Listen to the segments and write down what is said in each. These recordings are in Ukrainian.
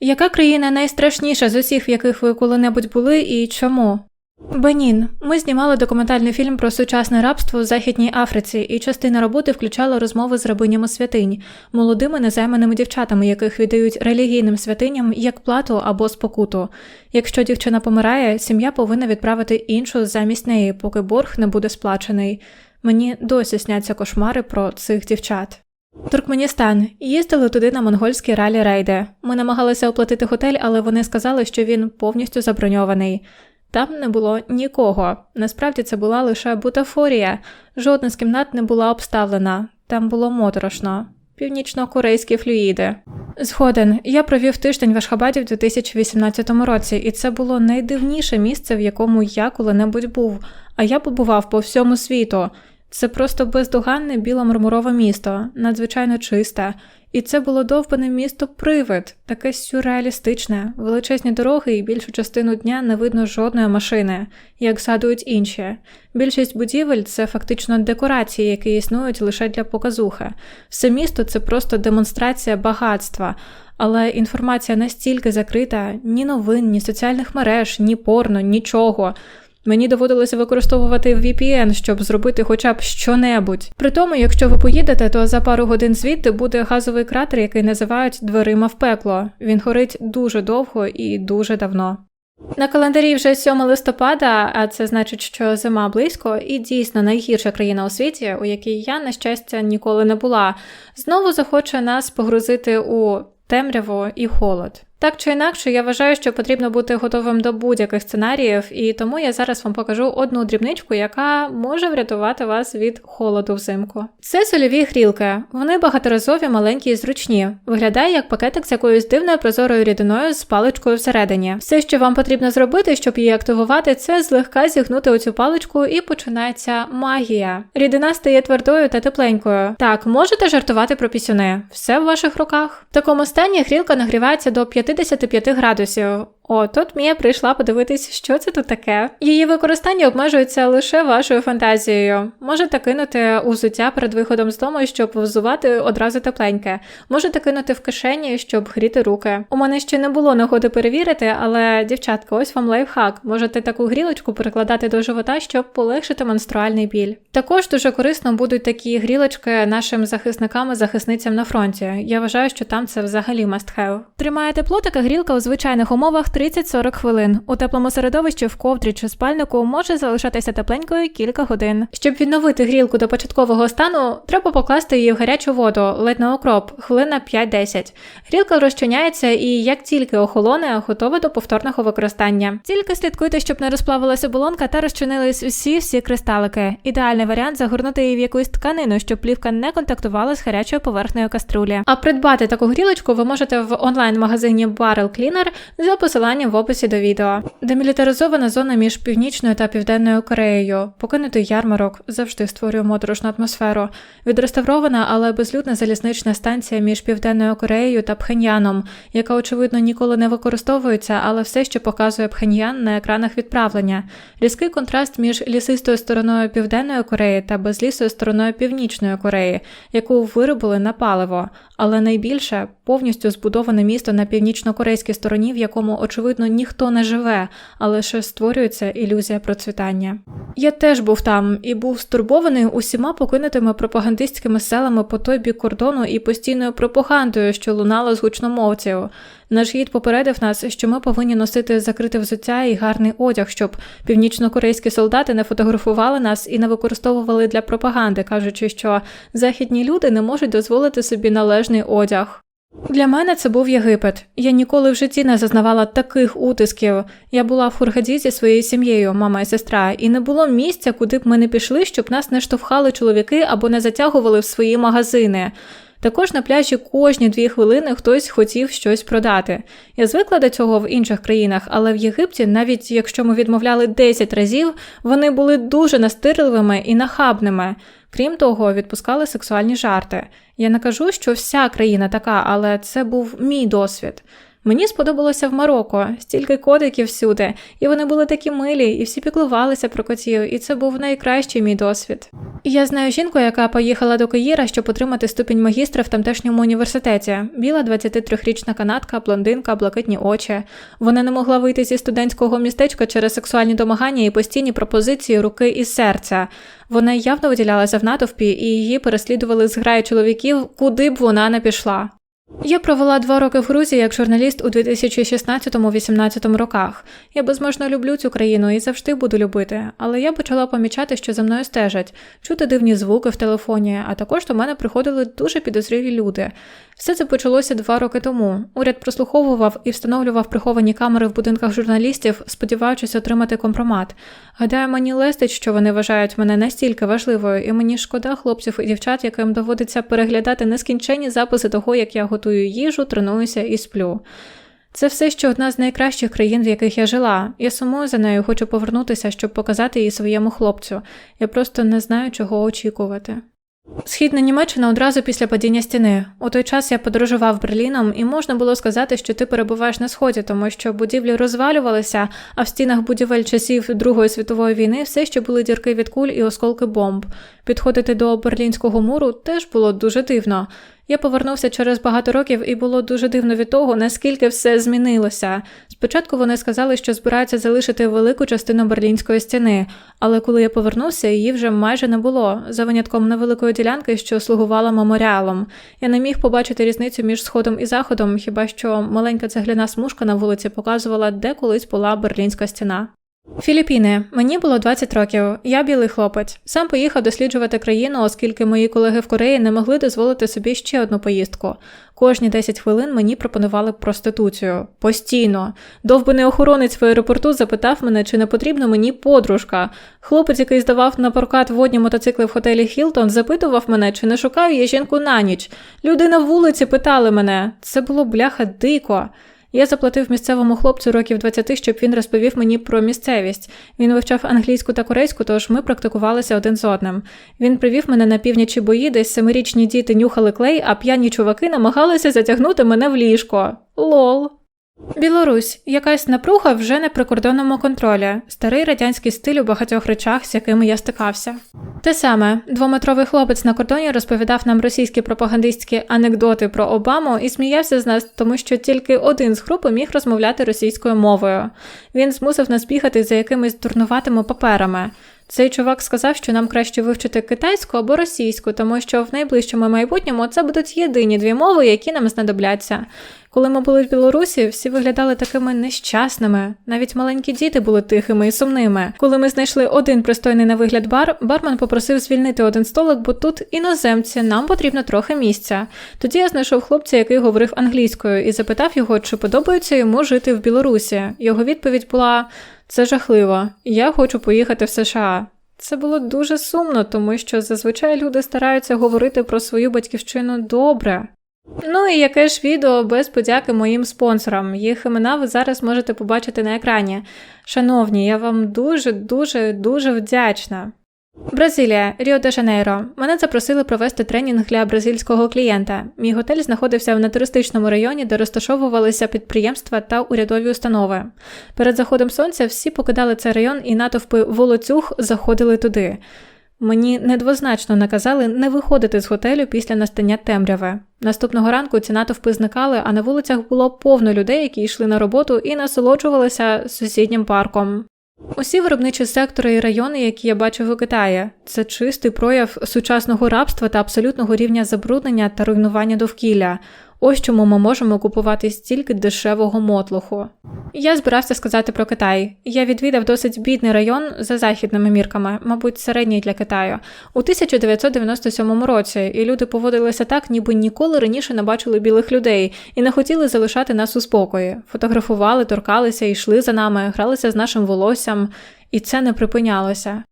Яка країна найстрашніша з усіх, в яких ви коли-небудь були, і чому? Бенін. Ми знімали документальний фільм про сучасне рабство в Західній Африці, і частина роботи включала розмови з рабинями святинь, молодими незайманими дівчатами, яких віддають релігійним святиням як плату або спокуту. Якщо дівчина помирає, сім'я повинна відправити іншу замість неї, поки борг не буде сплачений. Мені досі сняться кошмари про цих дівчат. Туркменістан. Їздили туди на монгольські ралі рейди. Ми намагалися оплатити готель, але вони сказали, що він повністю заброньований. Там не було нікого. Насправді це була лише бутафорія. Жодна з кімнат не була обставлена. Там було моторошно. Північно-корейські флюїди. Згоден, я провів тиждень в Ашхабаді в 2018 році, і це було найдивніше місце, в якому я коли-небудь був, а я побував по всьому світу. Це просто бездоганне біло-мармурове місто, надзвичайно чисте. І це було довбане місто привид, таке сюрреалістичне, величезні дороги і більшу частину дня не видно жодної машини, як згадують інші. Більшість будівель це фактично декорації, які існують лише для показухи. Все місто це просто демонстрація багатства. Але інформація настільки закрита, ні новин, ні соціальних мереж, ні порно, нічого. Мені доводилося використовувати VPN, щоб зробити хоча б щонебудь. При тому, якщо ви поїдете, то за пару годин звідти буде газовий кратер, який називають дверима в пекло. Він горить дуже довго і дуже давно. На календарі вже 7 листопада, а це значить, що зима близько, і дійсно найгірша країна у світі, у якій я, на щастя, ніколи не була, знову захоче нас погрузити у темряву і холод. Так чи інакше, я вважаю, що потрібно бути готовим до будь-яких сценаріїв, і тому я зараз вам покажу одну дрібничку, яка може врятувати вас від холоду взимку. Це сольові грілки. Вони багаторазові, маленькі і зручні. Виглядає як пакетик з якоюсь дивною прозорою рідиною з паличкою всередині. Все, що вам потрібно зробити, щоб її активувати, це злегка зігнути оцю паличку і починається магія. Рідина стає твердою та тепленькою. Так, можете жартувати про пісюни. Все в ваших руках. В такому стані грілка нагрівається до 55 градусів. О, тут Мія прийшла подивитись, що це тут таке. Її використання обмежується лише вашою фантазією. Можете кинути узуття перед виходом з дому, щоб взувати одразу тепленьке. Можете кинути в кишені, щоб гріти руки. У мене ще не було нагоди перевірити, але дівчатка, ось вам лайфхак. Можете таку грілочку перекладати до живота, щоб полегшити менструальний біль. Також дуже корисно будуть такі грілочки нашим захисникам і захисницям на фронті. Я вважаю, що там це взагалі must have. Тримає тепло така грілка у звичайних умовах 30-40 хвилин. У теплому середовищі в ковдрі чи спальнику може залишатися тепленькою кілька годин. Щоб відновити грілку до початкового стану, треба покласти її в гарячу воду, ледь на окроп, хвилина 5-10. Грілка розчиняється і як тільки охолоне, готова до повторного використання. Тільки слідкуйте, щоб не розплавилася болонка та розчинились усі всі кристалики. Ідеальний варіант загорнути її в якусь тканину, щоб плівка не контактувала з гарячою поверхнею каструлі. А придбати таку грілочку ви можете в онлайн-магазині Barrel Cleaner за посиланням в описі до відео. Демілітаризована зона між північною та південною Кореєю, покинутий ярмарок завжди створює моторошну атмосферу. Відреставрована, але безлюдна залізнична станція між південною Кореєю та Пхеньяном, яка очевидно ніколи не використовується, але все ще показує Пхеньян на екранах відправлення. Різкий контраст між лісистою стороною Південної Кореї та безлісою стороною Північної Кореї, яку виробили на паливо, але найбільше повністю збудоване місто на північно-корейській стороні, в якому очевидно ніхто не живе, а лише створюється ілюзія процвітання. Я теж був там і був стурбований усіма покинутими пропагандистськими селами по той бік кордону і постійною пропагандою, що лунала з гучномовців. Наш гід попередив нас, що ми повинні носити закрите взуття і гарний одяг, щоб північно-корейські солдати не фотографували нас і не використовували для пропаганди, кажучи, що західні люди не можуть дозволити собі належний одяг. Для мене це був Єгипет. Я ніколи в житті не зазнавала таких утисків. Я була в Хургаді зі своєю сім'єю, мама і сестра, і не було місця, куди б ми не пішли, щоб нас не штовхали чоловіки або не затягували в свої магазини. Також на пляжі кожні дві хвилини хтось хотів щось продати. Я звикла до цього в інших країнах, але в Єгипті, навіть якщо ми відмовляли 10 разів, вони були дуже настирливими і нахабними. Крім того, відпускали сексуальні жарти. Я не кажу, що вся країна така, але це був мій досвід. Мені сподобалося в Марокко, стільки котиків всюди, і вони були такі милі, і всі піклувалися про котів, і це був найкращий мій досвід. Я знаю жінку, яка поїхала до Каїра, щоб отримати ступінь магістра в тамтешньому університеті. Біла 23-річна канадка, блондинка, блакитні очі. Вона не могла вийти зі студентського містечка через сексуальні домагання і постійні пропозиції руки і серця. Вона явно виділялася в натовпі, і її переслідували зграї чоловіків, куди б вона не пішла. Я провела два роки в Грузії як журналіст у 2016-18 роках. Я безмежно люблю цю країну і завжди буду любити, але я почала помічати, що за мною стежать, чути дивні звуки в телефоні, а також до мене приходили дуже підозрілі люди. Все це почалося два роки тому. Уряд прослуховував і встановлював приховані камери в будинках журналістів, сподіваючись отримати компромат. Гадаю, мені лестить, що вони вважають мене настільки важливою, і мені шкода хлопців і дівчат, яким доводиться переглядати нескінченні записи того, як я готую їжу, тренуюся і сплю. Це все ще одна з найкращих країн, в яких я жила. Я сумую за нею, хочу повернутися, щоб показати її своєму хлопцю. Я просто не знаю, чого очікувати. Східна Німеччина одразу після падіння стіни. У той час я подорожував Берліном, і можна було сказати, що ти перебуваєш на сході, тому що будівлі розвалювалися, а в стінах будівель часів Другої світової війни все ще були дірки від куль і осколки бомб. Підходити до Берлінського муру теж було дуже дивно. Я повернувся через багато років, і було дуже дивно від того, наскільки все змінилося. Спочатку вони сказали, що збираються залишити велику частину берлінської стіни, але коли я повернувся, її вже майже не було, за винятком невеликої ділянки, що слугувала меморіалом. Я не міг побачити різницю між сходом і заходом, хіба що маленька цегляна смужка на вулиці показувала, де колись була берлінська стіна. Філіппіни. Мені було 20 років. Я білий хлопець. Сам поїхав досліджувати країну, оскільки мої колеги в Кореї не могли дозволити собі ще одну поїздку. Кожні 10 хвилин мені пропонували проституцію. Постійно. Довбаний охоронець в аеропорту запитав мене, чи не потрібна мені подружка. Хлопець, який здавав на прокат водні мотоцикли в готелі Хілтон, запитував мене, чи не шукаю я жінку на ніч. Люди на вулиці питали мене. Це було бляха дико. Я заплатив місцевому хлопцю років 20, щоб він розповів мені про місцевість. Він вивчав англійську та корейську, тож ми практикувалися один з одним. Він привів мене на північі бої, десь семирічні діти нюхали клей, а п'яні чуваки намагалися затягнути мене в ліжко. Лол. Білорусь якась напруга вже на прикордонному контролі, старий радянський стиль у багатьох речах, з якими я стикався. Те саме, двометровий хлопець на кордоні розповідав нам російські пропагандистські анекдоти про Обаму і сміявся з нас, тому що тільки один з групи міг розмовляти російською мовою. Він змусив нас бігати за якимись дурнуватими паперами. Цей чувак сказав, що нам краще вивчити китайську або російську, тому що в найближчому майбутньому це будуть єдині дві мови, які нам знадобляться. Коли ми були в Білорусі, всі виглядали такими нещасними. Навіть маленькі діти були тихими і сумними. Коли ми знайшли один пристойний на вигляд бар, бармен попросив звільнити один столик, бо тут іноземці, нам потрібно трохи місця. Тоді я знайшов хлопця, який говорив англійською, і запитав його, чи подобається йому жити в Білорусі. Його відповідь була: це жахливо. Я хочу поїхати в США. Це було дуже сумно, тому що зазвичай люди стараються говорити про свою батьківщину добре. Ну і яке ж відео без подяки моїм спонсорам. Їх імена ви зараз можете побачити на екрані. Шановні, я вам дуже, дуже, дуже вдячна. Бразилія, Ріо де Жанейро. Мене запросили провести тренінг для бразильського клієнта. Мій готель знаходився в нетуристичному районі, де розташовувалися підприємства та урядові установи. Перед заходом сонця всі покидали цей район і натовпи волоцюг заходили туди. Мені недвозначно наказали не виходити з готелю після настання темряви. Наступного ранку ці натовпи зникали, а на вулицях було повно людей, які йшли на роботу і насолоджувалися сусіднім парком. Усі виробничі сектори і райони, які я бачив у Китаї, це чистий прояв сучасного рабства та абсолютного рівня забруднення та руйнування довкілля. Ось чому ми можемо купувати стільки дешевого мотлуху. Я збирався сказати про Китай. Я відвідав досить бідний район за західними мірками, мабуть, середній для Китаю, у 1997 році, і люди поводилися так, ніби ніколи раніше не бачили білих людей і не хотіли залишати нас у спокої. Фотографували, торкалися, йшли за нами, гралися з нашим волоссям, і це не припинялося.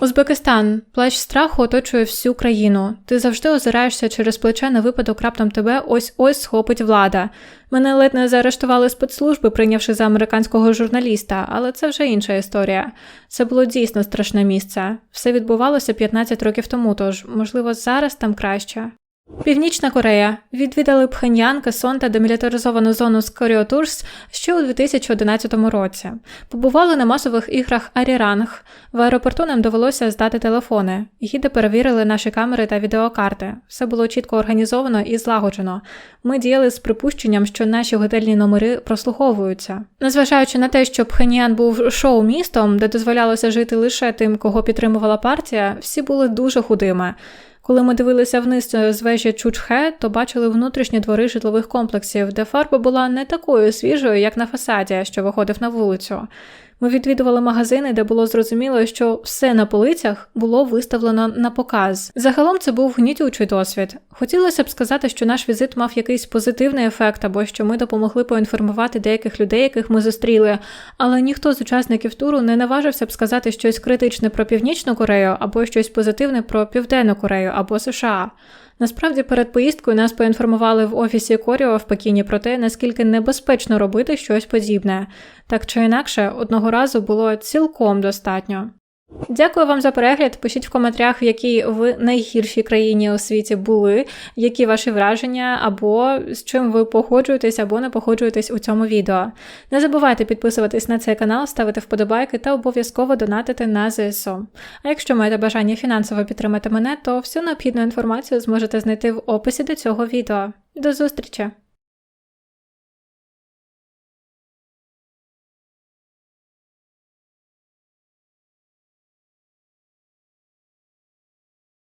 Узбекистан, плач страху оточує всю країну. Ти завжди озираєшся через плече на випадок раптом тебе ось ось схопить влада. Мене ледь не заарештували спецслужби, прийнявши за американського журналіста, але це вже інша історія. Це було дійсно страшне місце. Все відбувалося 15 років тому, тож, можливо, зараз там краще. Північна Корея відвідали Пхеньян, Кесон та демілітаризовану зону з Коріотурс ще у 2011 році. Побували на масових іграх Аріранг. В аеропорту нам довелося здати телефони. Гіди перевірили наші камери та відеокарти. Все було чітко організовано і злагоджено. Ми діяли з припущенням, що наші готельні номери прослуховуються. Незважаючи на те, що Пхеньян був шоу-містом, де дозволялося жити лише тим, кого підтримувала партія, всі були дуже худими. Коли ми дивилися вниз з вежі Чучхе, то бачили внутрішні двори житлових комплексів, де фарба була не такою свіжою, як на фасаді, що виходив на вулицю. Ми відвідували магазини, де було зрозуміло, що все на полицях було виставлено на показ. Загалом це був гнітючий досвід. Хотілося б сказати, що наш візит мав якийсь позитивний ефект, або що ми допомогли поінформувати деяких людей, яких ми зустріли, але ніхто з учасників туру не наважився б сказати щось критичне про Північну Корею або щось позитивне про Південну Корею або США. Насправді, перед поїздкою нас поінформували в офісі Коріо в Пекіні про те, наскільки небезпечно робити щось подібне. Так чи інакше, одного разу було цілком достатньо. Дякую вам за перегляд. Пишіть в коментарях, в якій ви найгіршій країні у світі були, які ваші враження, або з чим ви погоджуєтесь або не погоджуєтесь у цьому відео. Не забувайте підписуватись на цей канал, ставити вподобайки та обов'язково донатити на ЗСУ. А якщо маєте бажання фінансово підтримати мене, то всю необхідну інформацію зможете знайти в описі до цього відео. До зустрічі!